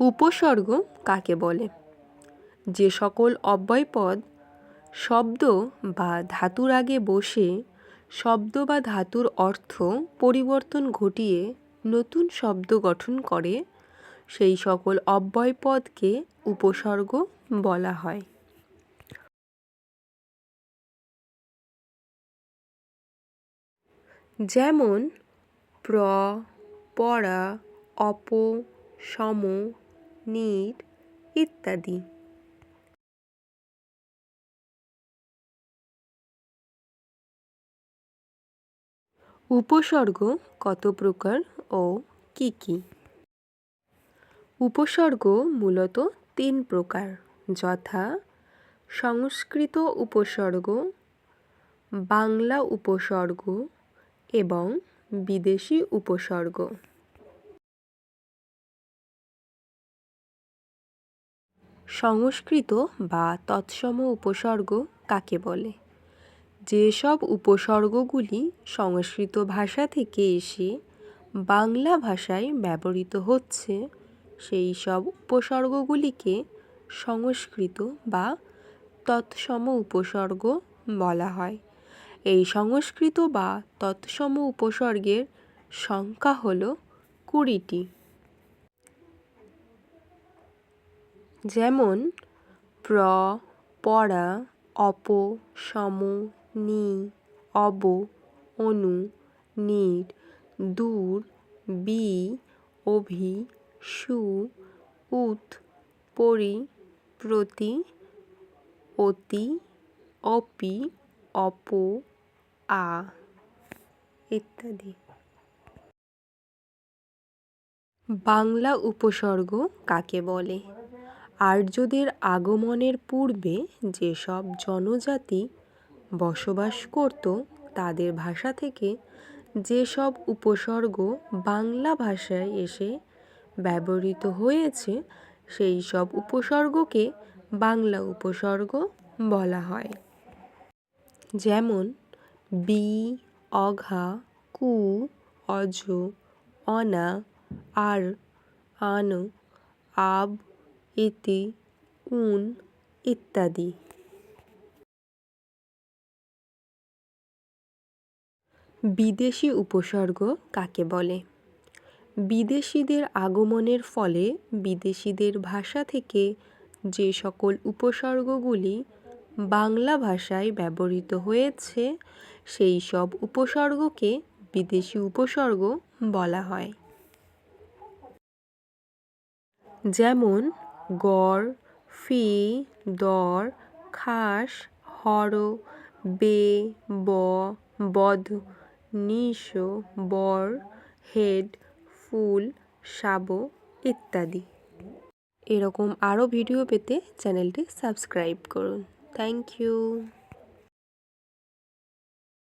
উপসর্গ কাকে বলে? যে সকল অব্যয়পদ শব্দ বা ধাতুর আগে বসে শব্দ বা ধাতুর অর্থ পরিবর্তন ঘটিয়ে নতুন শব্দ গঠন করে, সেই সকল অব্যয়পদকে উপসর্গ বলা হয়। যেমন প্র পড়া অপ, সম নির ইত্যাদি। উপসর্গ কত প্রকার ও কি কি? উপসর্গ মূলত তিন প্রকার, যথা সংস্কৃত উপসর্গ, বাংলা উপসর্গ এবং বিদেশি উপসর্গ। সংস্কৃত বা তৎসম উপসর্গ কাকে বলে? যেসব উপসর্গগুলি সংস্কৃত ভাষা থেকে এসে বাংলা ভাষায় ব্যবহৃত হচ্ছে, সেই সব উপসর্গগুলিকে সংস্কৃত বা তৎসম উপসর্গ বলা হয়। এই সংস্কৃত বা তৎসম উপসর্গের সংখ্যা হল কুড়িটি। যেমন প্র পড়া অপ, সম, নি, অব, অনু, নির, দূর, বি, অভি, সু উত পরি, প্রতি, অতি, অপি, অপ, আ ইত্যাদি। বাংলা উপসর্গ কাকে বলে? আর্যদের আগমনের পূর্বে যেসব জনজাতি বসবাস করত, তাদের ভাষা থেকে যেসব উপসর্গ বাংলা ভাষায় এসে ব্যবহৃত হয়েছে, সেই সব উপসর্গকে বাংলা উপসর্গ বলা হয়। যেমন, বি, অঘা, কু অজ অনা, আর, আন, আব ইতি উন ইত্যাদি। বিদেশি উপসর্গ কাকে বলে? বিদেশিদের আগমনের ফলে বিদেশিদের ভাষা থেকে যে সকল উপসর্গগুলি বাংলা ভাষায় ব্যবহৃত হয়েছে, সেই সব উপসর্গকে বিদেশি উপসর্গ বলা হয়। যেমন গড়, ফি, দর, খাস, হর, বে, ব, বধ, নিশ, বর, হেড, ফুল শাব ইত্যাদি। এরকম আরও ভিডিও পেতে চ্যানেলটি সাবস্ক্রাইব করুন। Thank you.